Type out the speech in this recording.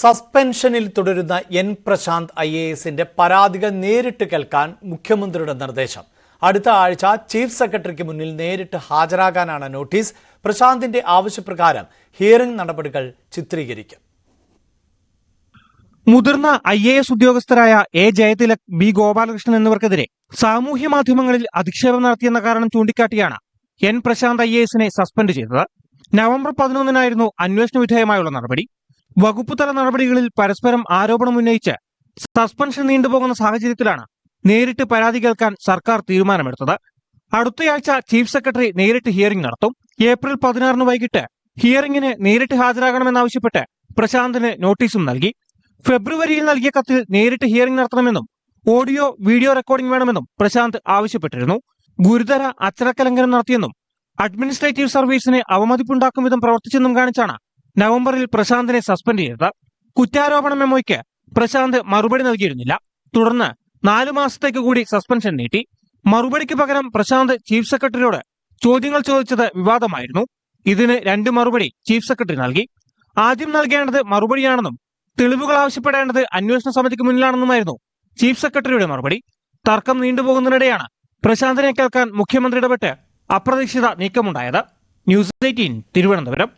സസ്പെൻഷനിൽ തുടരുന്ന N Prashant I A എസിന്റെ പരാതികൾ നേരിട്ട് കേൾക്കാൻ മുഖ്യമന്ത്രിയുടെ നിർദ്ദേശം. അടുത്ത ആഴ്ച ചീഫ് സെക്രട്ടറിക്ക് മുന്നിൽ നേരിട്ട് ഹാജരാകാനാണ് നോട്ടീസ്. പ്രശാന്തിന്റെ ആവശ്യപ്രകാരം ഹിയറിംഗ് നടപടികൾ ചിത്രീകരിക്കും. മുതിർന്ന ഐ എ എസ് ഉദ്യോഗസ്ഥരായ എ ജയതിലക് ബി ഗോപാലകൃഷ്ണൻ എന്നിവർക്കെതിരെ സാമൂഹ്യ മാധ്യമങ്ങളിൽ അധിക്ഷേപം നടത്തിയെന്ന കാരണം ചൂണ്ടിക്കാട്ടിയാണ് എൻ പ്രശാന്ത് ഐ എസിനെ സസ്പെൻഡ് ചെയ്തത്. നവംബർ പതിനൊന്നിനായിരുന്നു അന്വേഷണ വിധേയമായുള്ള നടപടി. വകുപ്പുതല നടപടികളിൽ പരസ്പരം ആരോപണം ഉന്നയിച്ച് സസ്പെൻഷൻ നീണ്ടുപോകുന്ന സാഹചര്യത്തിലാണ് നേരിട്ട് പരാതി കേൾക്കാൻ സർക്കാർ തീരുമാനമെടുത്തത്. അടുത്തയാഴ്ച ചീഫ് സെക്രട്ടറി നേരിട്ട് ഹിയറിംഗ് നടത്തും. ഏപ്രിൽ പതിനാറിന് വൈകിട്ട് ഹിയറിംഗിന് നേരിട്ട് ഹാജരാകണമെന്നാവശ്യപ്പെട്ട് പ്രശാന്തിന് നോട്ടീസും നൽകി. ഫെബ്രുവരിയിൽ നൽകിയ കത്തിൽ നേരിട്ട് ഹിയറിംഗ് നടത്തണമെന്നും ഓഡിയോ വീഡിയോ റെക്കോർഡിംഗ് വേണമെന്നും പ്രശാന്ത് ആവശ്യപ്പെട്ടിരുന്നു. ഗുരുതര അച്ചടക്കലംഘനം നടത്തിയെന്നും അഡ്മിനിസ്ട്രേറ്റീവ് സർവീസിനെ അവമതിപ്പുണ്ടാക്കും വിധം പ്രവർത്തിച്ചെന്നും കാണിച്ചാണ് നവംബറിൽ പ്രശാന്തിനെ സസ്പെൻഡ് ചെയ്തത്. കുറ്റാരോപണ മെമ്മോയ്ക്ക് പ്രശാന്ത് മറുപടി നൽകിയിരുന്നില്ല. തുടർന്ന് നാലു മാസത്തേക്ക് കൂടി സസ്പെൻഷൻ നീട്ടി. മറുപടിക്ക് പകരം പ്രശാന്ത് ചീഫ് സെക്രട്ടറിയോട് ചോദ്യങ്ങൾ ചോദിച്ചത് വിവാദമായിരുന്നു. ഇതിന് രണ്ട് മറുപടി ചീഫ് സെക്രട്ടറി നൽകി. ആദ്യം നൽകേണ്ടത് മറുപടിയാണെന്നും തെളിവുകൾ ആവശ്യപ്പെടേണ്ടത് അന്വേഷണ സമിതിക്ക് മുന്നിലാണെന്നുമായിരുന്നു ചീഫ് സെക്രട്ടറിയുടെ മറുപടി. തർക്കം നീണ്ടുപോകുന്നതിനിടെയാണ് പ്രശാന്തിനെ കേൾക്കാൻ മുഖ്യമന്ത്രി ഇടപെട്ട് അപ്രതീക്ഷിത നീക്കമുണ്ടായത്. News eighteen Thiruvananthapuram.